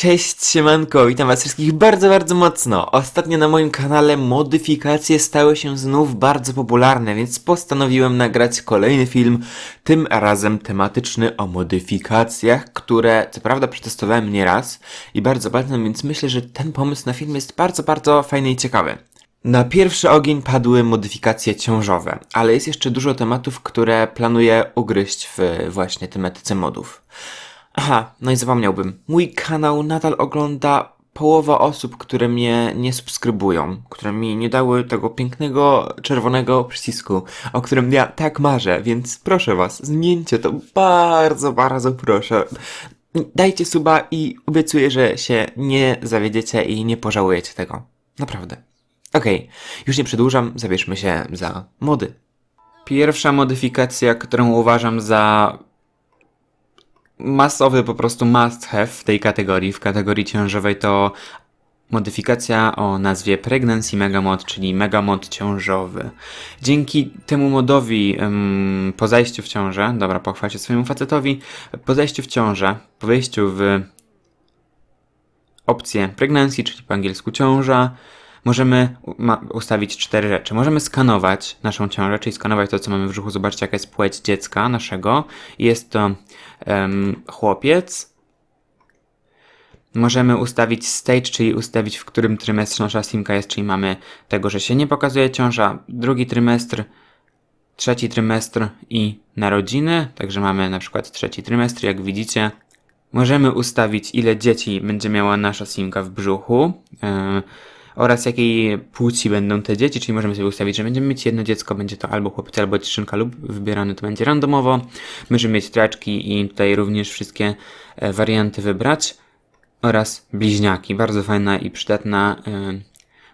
Cześć, siemanko, witam was wszystkich bardzo, bardzo mocno. Ostatnio na moim kanale modyfikacje stały się znów bardzo popularne, więc postanowiłem nagrać kolejny film, tym razem tematyczny o modyfikacjach, które co prawda przetestowałem nieraz i bardzo bardzo, więc myślę, że ten pomysł na film jest bardzo, bardzo fajny i ciekawy. Na pierwszy ogień padły modyfikacje ciążowe, ale jest jeszcze dużo tematów, które planuję ugryźć w właśnie tematyce modów. Aha, no i zapomniałbym. Mój kanał nadal ogląda połowa osób, które mnie nie subskrybują, które mi nie dały tego pięknego czerwonego przycisku, o którym ja tak marzę, więc proszę was, zmieńcie to bardzo, bardzo proszę. Dajcie suba i obiecuję, że się nie zawiedziecie i nie pożałujecie tego. Naprawdę. Okej, już nie przedłużam, zabierzmy się za mody. Pierwsza modyfikacja, którą uważam za masowy po prostu must have w tej kategorii, w kategorii ciążowej to modyfikacja o nazwie Pregnancy Megamod, czyli Megamod ciążowy. Dzięki temu modowi ym, po zajściu w ciążę, dobra, pochwal się swojemu facetowi, po zajściu w ciążę, po wejściu w opcję Pregnancy, czyli po angielsku ciąża, możemy ustawić cztery rzeczy. Możemy skanować naszą ciążę, czyli skanować to, co mamy w brzuchu. Zobaczcie, jaka jest płeć dziecka naszego. Jest to em, chłopiec. Możemy ustawić stage, czyli ustawić, w którym trymestrze nasza simka jest, czyli mamy tego, że się nie pokazuje ciąża, drugi trymestr, trzeci trymestr i narodziny. Także mamy na przykład trzeci trymestr, jak widzicie. Możemy ustawić, ile dzieci będzie miała nasza simka w brzuchu e, oraz jakiej płci będą te dzieci, czyli możemy sobie ustawić, że będziemy mieć jedno dziecko, będzie to albo chłopiec, albo dziewczynka lub wybierane to będzie randomowo. Możemy mieć traczki i tutaj również wszystkie e, warianty wybrać oraz bliźniaki. Bardzo fajna i przydatna e,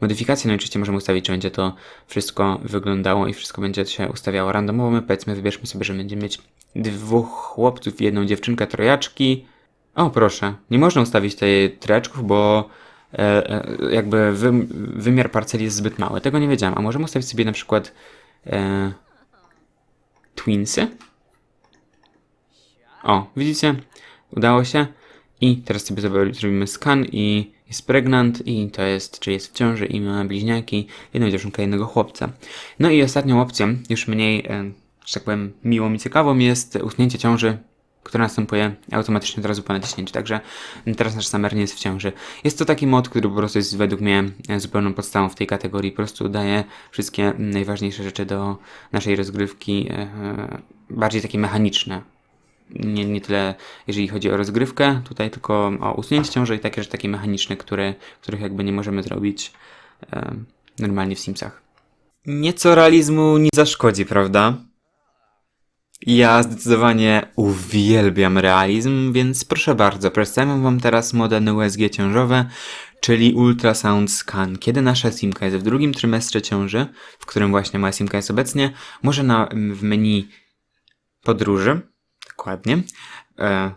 modyfikacja. No i oczywiście możemy ustawić, że będzie to wszystko wyglądało i wszystko będzie się ustawiało randomowo. My powiedzmy, wybierzmy sobie, że będziemy mieć dwóch chłopców i jedną dziewczynkę, trojaczki. O, proszę. Nie można ustawić tej treczków, bo jakby wy, wymiar parceli jest zbyt mały. Tego nie wiedziałem. A możemy ustawić sobie na przykład e, twinsy? O, widzicie? Udało się. I teraz sobie zrobimy skan i jest pregnant i to jest, czy jest w ciąży i ma bliźniaki, jedną dziewczynkę, jednego chłopca. No i ostatnią opcją, już mniej, e, że tak powiem, miłą i ciekawą jest usunięcie ciąży, która następuje automatycznie od razu po naciśnięciu. Także teraz nasz Summer nie jest w ciąży. Jest to taki mod, który po prostu jest według mnie zupełną podstawą w tej kategorii. Po prostu daje wszystkie najważniejsze rzeczy do naszej rozgrywki, e, e, bardziej takie mechaniczne nie, nie tyle jeżeli chodzi o rozgrywkę tutaj, tylko o usunięcie ciąży i takie rzeczy takie mechaniczne, które, których jakby nie możemy zrobić e, normalnie w Simsach. Nieco realizmu nie zaszkodzi, prawda? Ja zdecydowanie uwielbiam realizm, więc proszę bardzo, przedstawiam wam teraz model USG ciążowe, czyli Ultrasound Scan. Kiedy nasza simka jest w drugim trymestrze ciąży, w którym właśnie moja simka jest obecnie, może na, w menu podróży, dokładnie, e,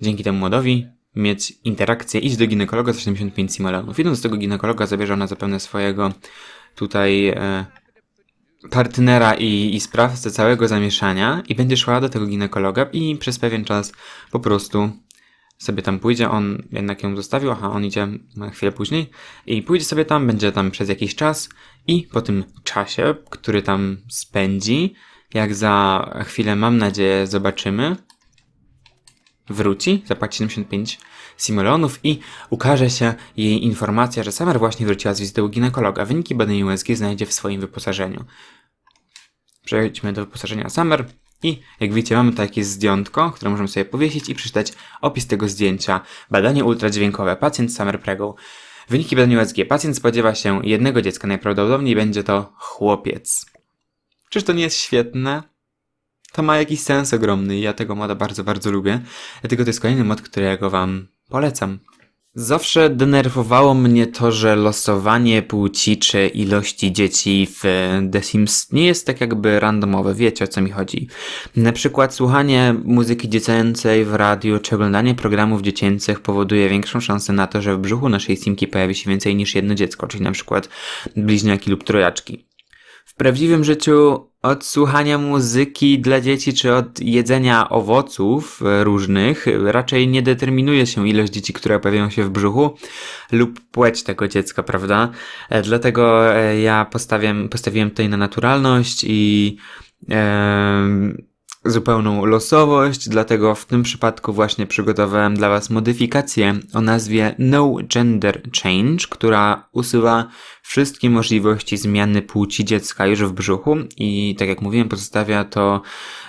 dzięki temu modowi mieć interakcję, iść do ginekologa za 75 simoleonów. Idąc do tego ginekologa zabierze ona zapewne swojego tutaj e, partnera i, i sprawcę całego zamieszania i będzie szła do tego ginekologa i przez pewien czas po prostu sobie tam pójdzie, on jednak ją zostawił, aha, on idzie chwilę później i pójdzie sobie tam, będzie tam przez jakiś czas i po tym czasie, który tam spędzi, jak za chwilę, mam nadzieję, zobaczymy, wróci, zapłaci 75 simoleonów i ukaże się jej informacja, że Summer właśnie wróciła z wizyty u ginekologa. Wyniki badań USG znajdzie w swoim wyposażeniu. Przejdźmy do wyposażenia Summer i jak widzicie mamy takie zdjątko, które możemy sobie powiesić i przeczytać opis tego zdjęcia. Badanie ultradźwiękowe. Pacjent Summer Pregą. Wyniki badań USG. Pacjent spodziewa się jednego dziecka. Najprawdopodobniej będzie to chłopiec. Czyż to nie jest świetne? To ma jakiś sens ogromny i ja tego moda bardzo, bardzo lubię. Dlatego to jest kolejny mod, którego wam polecam. Zawsze denerwowało mnie to, że losowanie płci czy ilości dzieci w The Sims nie jest tak jakby randomowe, wiecie o co mi chodzi. Na przykład słuchanie muzyki dziecięcej w radiu czy oglądanie programów dziecięcych powoduje większą szansę na to, że w brzuchu naszej simki pojawi się więcej niż jedno dziecko, czyli na przykład bliźniaki lub trojaczki. W prawdziwym życiu od słuchania muzyki dla dzieci czy od jedzenia owoców e, różnych e, raczej nie determinuje się ilość dzieci, które pojawiają się w brzuchu lub płeć tego dziecka, prawda? E, Dlatego e, ja postawiam, postawiłem tutaj na naturalność i em, zupełną losowość, dlatego w tym przypadku właśnie przygotowałem dla Was modyfikację o nazwie No Gender Change, która usuwa wszystkie możliwości zmiany płci dziecka już w brzuchu i tak jak mówiłem, pozostawia to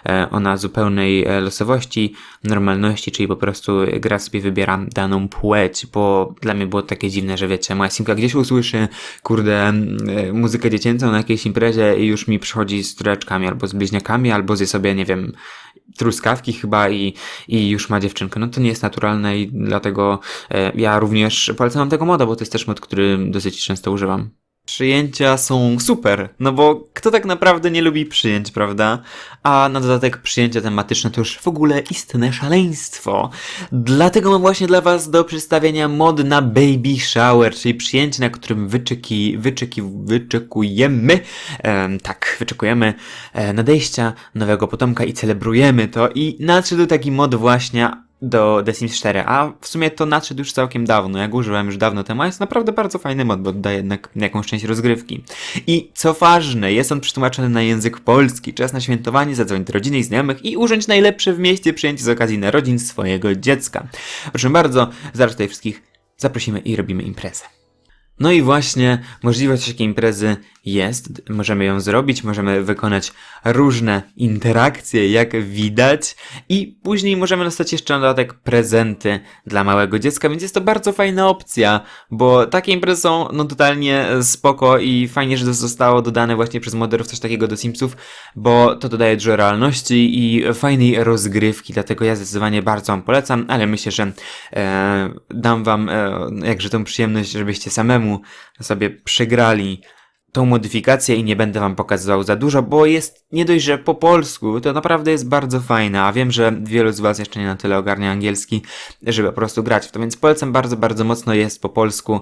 e, ona zupełnej e, losowości, normalności, czyli po prostu gra sobie wybiera daną płeć, bo dla mnie było takie dziwne, że wiecie, moja simka gdzieś usłyszy, kurde, e, muzykę dziecięcą na jakiejś imprezie i już mi przychodzi z córeczkami albo z bliźniakami, albo zje sobie, nie wiem, truskawki chyba i, i już ma dziewczynkę. No to nie jest naturalne i dlatego e, ja również polecam tego moda, bo to jest też mod, który dosyć często używam. Przyjęcia są super, no bo kto tak naprawdę nie lubi przyjęć, prawda? A na dodatek przyjęcia tematyczne to już w ogóle istne szaleństwo. Dlatego mam właśnie dla Was do przedstawienia mod na Baby Shower, czyli przyjęcie, na którym wyczeki, wyczeki, wyczekujemy, em, tak, wyczekujemy e, nadejścia nowego potomka i celebrujemy to. I nadszedł taki mod właśnie do The Sims 4, a w sumie to nadszedł już całkiem dawno, ja go używałem już dawno temu, a jest naprawdę bardzo fajny mod, bo daje jednak jakąś część rozgrywki. I co ważne, jest on przetłumaczony na język polski, czas na świętowanie, zadzwoń do rodziny i znajomych i użyć najlepsze w mieście przyjęcie z okazji narodzin swojego dziecka. Proszę bardzo, zaraz tutaj wszystkich zaprosimy i robimy imprezę. No i właśnie możliwość takiej imprezy jest, możemy ją zrobić, możemy wykonać różne interakcje, jak widać, i później możemy dostać jeszcze na dodatek prezenty dla małego dziecka, więc jest to bardzo fajna opcja, bo takie imprezy są no totalnie spoko i fajnie, że zostało dodane właśnie przez moderów coś takiego do Simsów, bo to dodaje dużo realności i fajnej rozgrywki, dlatego ja zdecydowanie bardzo Wam polecam, ale myślę, że e, dam Wam e, jakże tą przyjemność, żebyście samemu sobie przegrali tą modyfikację i nie będę wam pokazywał za dużo, bo jest nie dość, że po polsku, to naprawdę jest bardzo fajne, a wiem, że wielu z was jeszcze nie na tyle ogarnia angielski, żeby po prostu grać w to, więc polecam bardzo, bardzo mocno, jest po polsku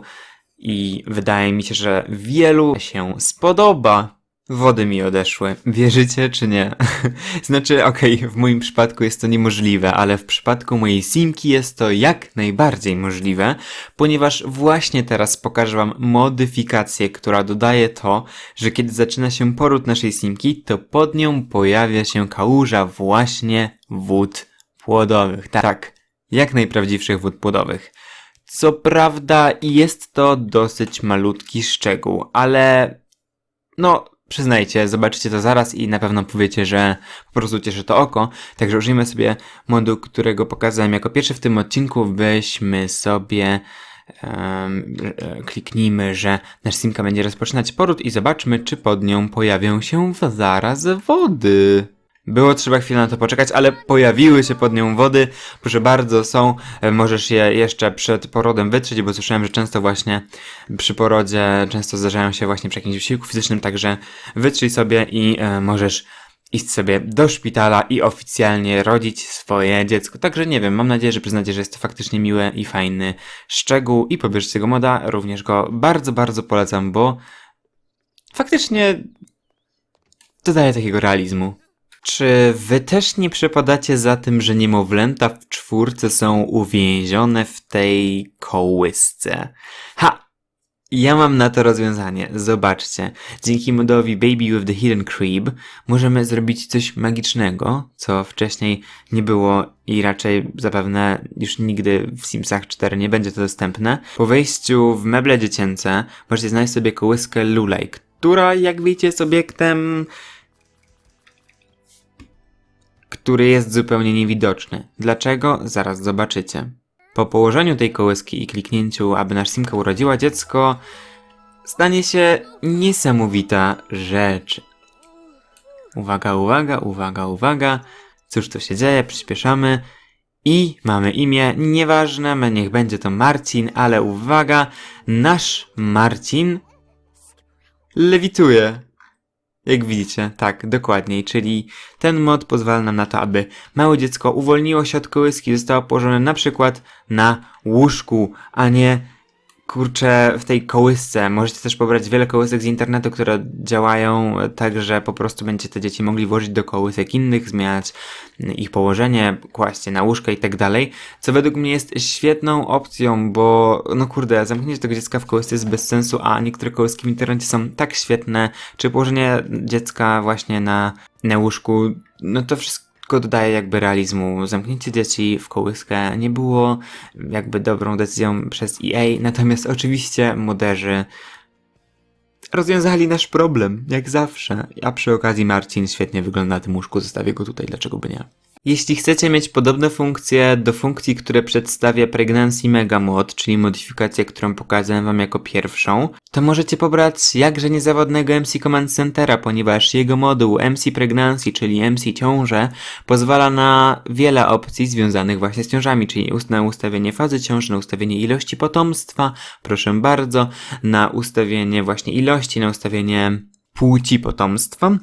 i wydaje mi się, że wielu się spodoba. Wody mi odeszły. Wierzycie czy nie? znaczy, okej, w moim przypadku jest to niemożliwe, ale w przypadku mojej simki jest to jak najbardziej możliwe, ponieważ właśnie teraz pokażę wam modyfikację, która dodaje to, że kiedy zaczyna się poród naszej simki, to pod nią pojawia się kałuża właśnie wód płodowych. Tak, jak najprawdziwszych wód płodowych. Co prawda jest to dosyć malutki szczegół, ale no, przyznajcie, zobaczycie to zaraz i na pewno powiecie, że po prostu cieszy to oko. Także użyjmy sobie modu, którego pokazałem jako pierwszy w tym odcinku. Weźmy sobie, e, kliknijmy, że nasz simka będzie rozpoczynać poród i zobaczmy, czy pod nią pojawią się zaraz wody. Było trzeba chwilę na to poczekać, ale pojawiły się pod nią wody. Proszę bardzo, są. E, Możesz je jeszcze przed porodem wytrzeć, bo słyszałem, że często właśnie przy porodzie często zdarzają się właśnie przy jakimś wysiłku fizycznym, także wytrzyj sobie i e, możesz iść sobie do szpitala i oficjalnie rodzić swoje dziecko. Także nie wiem, mam nadzieję, że przyznacie, że jest to faktycznie miły i fajny szczegół i pobierzcie tego moda. Również go bardzo, bardzo polecam, bo faktycznie dodaje takiego realizmu. Czy wy też nie przepadacie za tym, że niemowlęta w czwórce są uwięzione w tej kołysce? Ha! Ja mam na to rozwiązanie. Zobaczcie. Dzięki modowi Baby with the Hidden Crib możemy zrobić coś magicznego, co wcześniej nie było i raczej zapewne już nigdy w Simsach 4 nie będzie to dostępne. Po wejściu w meble dziecięce możecie znaleźć sobie kołyskę Lulej, która jak wiecie jest obiektem który jest zupełnie niewidoczny. Dlaczego? Zaraz zobaczycie. Po położeniu tej kołyski i kliknięciu, aby nasz Simka urodziła dziecko, stanie się niesamowita rzecz. Uwaga, uwaga, uwaga, uwaga. Cóż to się dzieje? Przyspieszamy. I mamy imię, nieważne, niech będzie to Marcin, ale uwaga, nasz Marcin lewituje. Jak widzicie, tak, dokładniej, czyli ten mod pozwala nam na to, aby małe dziecko uwolniło się od kołyski, zostało położone na przykład na łóżku, a nie kurczę, w tej kołysce. Możecie też pobrać wiele kołysek z internetu, które działają tak, że po prostu będziecie te dzieci mogli włożyć do kołysek innych, zmieniać ich położenie, kłaść je na łóżko i tak dalej, co według mnie jest świetną opcją, bo no kurde, zamknięcie tego dziecka w kołysce jest bez sensu, a niektóre kołyski w internecie są tak świetne, czy położenie dziecka właśnie na, na łóżku, no to wszystko tylko dodaje jakby realizmu. Zamknięcie dzieci w kołyskę nie było jakby dobrą decyzją przez EA, natomiast oczywiście moderzy rozwiązali nasz problem, jak zawsze. A przy okazji Marcin świetnie wygląda na tym łóżku, zostawię go tutaj, dlaczego by nie. Jeśli chcecie mieć podobne funkcje do funkcji, które przedstawia Pregnancy Mega Mod, czyli modyfikację, którą pokazałem wam jako pierwszą, to możecie pobrać jakże niezawodnego MC Command Centera, ponieważ jego moduł MC Pregnancy, czyli MC Ciąże, pozwala na wiele opcji związanych właśnie z ciążami, czyli na ustawienie fazy ciąży, na ustawienie ilości potomstwa, proszę bardzo, na ustawienie właśnie ilości, na ustawienie płci potomstwa,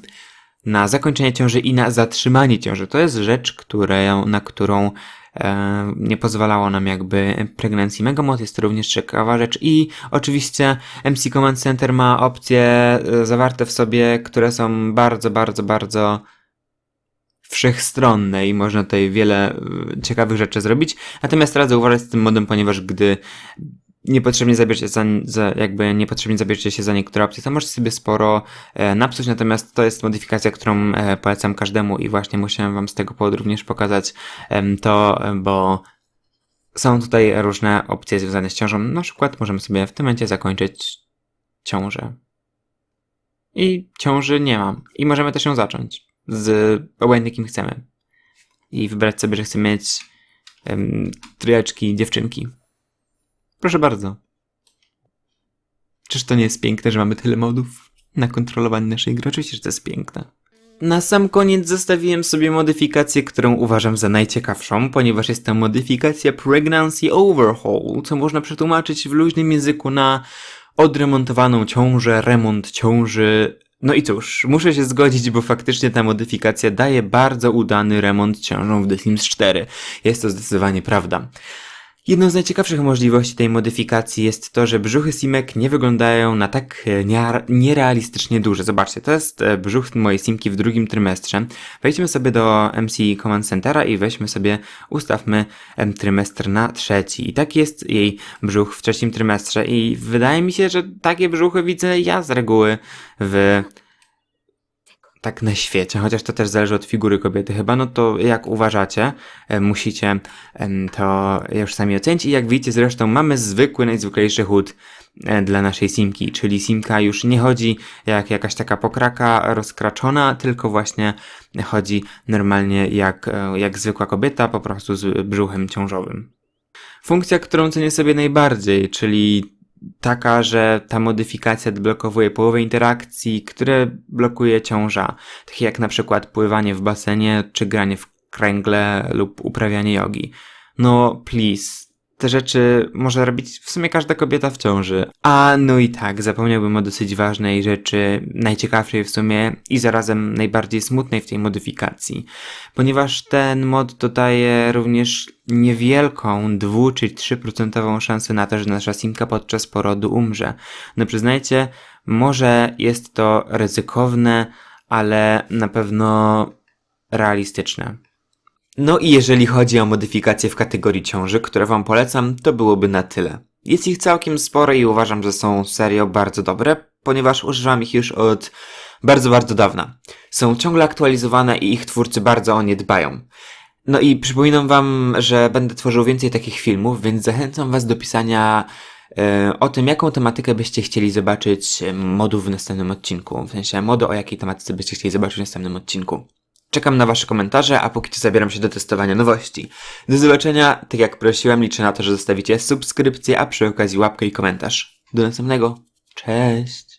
na zakończenie ciąży i na zatrzymanie ciąży. To jest rzecz, którą, na którą e, nie pozwalało nam jakby Pregnancy Megamod, jest to również ciekawa rzecz i oczywiście MC Command Center ma opcje e, zawarte w sobie, które są bardzo, bardzo, bardzo wszechstronne i można tutaj wiele e, ciekawych rzeczy zrobić. Natomiast radzę uważać z tym modem, ponieważ gdy niepotrzebnie zabierzecie za, za, jakby niepotrzebnie zabierzecie się za niektóre opcje, to możecie sobie sporo e, napsuć, natomiast to jest modyfikacja, którą e, polecam każdemu i właśnie musiałem wam z tego powodu również pokazać e, to, bo są tutaj różne opcje związane z ciążą. Na przykład możemy sobie w tym momencie zakończyć ciążę. I ciąży nie mam. I możemy też ją zacząć z obojętnie kim chcemy. I wybrać sobie, że chcemy mieć um, dziewczynki. Proszę bardzo. Czyż to nie jest piękne, że mamy tyle modów na kontrolowanie naszej gry? Oczywiście, że to jest piękne. Na sam koniec zostawiłem sobie modyfikację, którą uważam za najciekawszą, ponieważ jest to modyfikacja Pregnancy Overhaul, co można przetłumaczyć w luźnym języku na odremontowaną ciążę, remont ciąży. No i cóż, muszę się zgodzić, bo faktycznie ta modyfikacja daje bardzo udany remont ciążą w The Sims 4. Jest to zdecydowanie prawda. Jedną z najciekawszych możliwości tej modyfikacji jest to, że brzuchy simek nie wyglądają na tak e, nierealistycznie duże. Zobaczcie, to jest e, brzuch mojej simki w drugim trymestrze. Wejdźmy sobie do MC Command Centera i weźmy sobie, ustawmy trymestr na trzeci. I tak jest jej brzuch w trzecim trymestrze i wydaje mi się, że takie brzuchy widzę ja z reguły w tak na świecie, chociaż to też zależy od figury kobiety chyba, no to jak uważacie, e, musicie to już sami ocenić i jak widzicie zresztą mamy zwykły, najzwyklejszy chód e, dla naszej simki, czyli simka już nie chodzi jak jakaś taka pokraka rozkraczona, tylko właśnie chodzi normalnie jak, e, jak zwykła kobieta, po prostu z brzuchem ciążowym. Funkcja, którą cenię sobie najbardziej, czyli taka, że ta modyfikacja odblokowuje połowę interakcji, które blokuje ciąża, takie jak na przykład pływanie w basenie, czy granie w kręgle lub uprawianie jogi. No, please, te rzeczy może robić w sumie każda kobieta w ciąży. A no i tak, zapomniałbym o dosyć ważnej rzeczy, najciekawszej w sumie i zarazem najbardziej smutnej w tej modyfikacji, ponieważ ten mod dodaje również niewielką, 2 czy 3% szansę na to, że nasza simka podczas porodu umrze. No przyznajcie, może jest to ryzykowne, ale na pewno realistyczne. No i jeżeli chodzi o modyfikacje w kategorii ciąży, które Wam polecam, to byłoby na tyle. Jest ich całkiem sporo i uważam, że są serio bardzo dobre, ponieważ używam ich już od bardzo, bardzo dawna. Są ciągle aktualizowane i ich twórcy bardzo o nie dbają. No i przypominam Wam, że będę tworzył więcej takich filmów, więc zachęcam Was do pisania e, o tym, jaką tematykę byście chcieli zobaczyć modów w następnym odcinku. W sensie modu, o jakiej tematyce byście chcieli zobaczyć w następnym odcinku. Czekam na Wasze komentarze, a póki co zabieram się do testowania nowości. Do zobaczenia, tak jak prosiłem, liczę na to, że zostawicie subskrypcję, a przy okazji łapkę i komentarz. Do następnego. Cześć!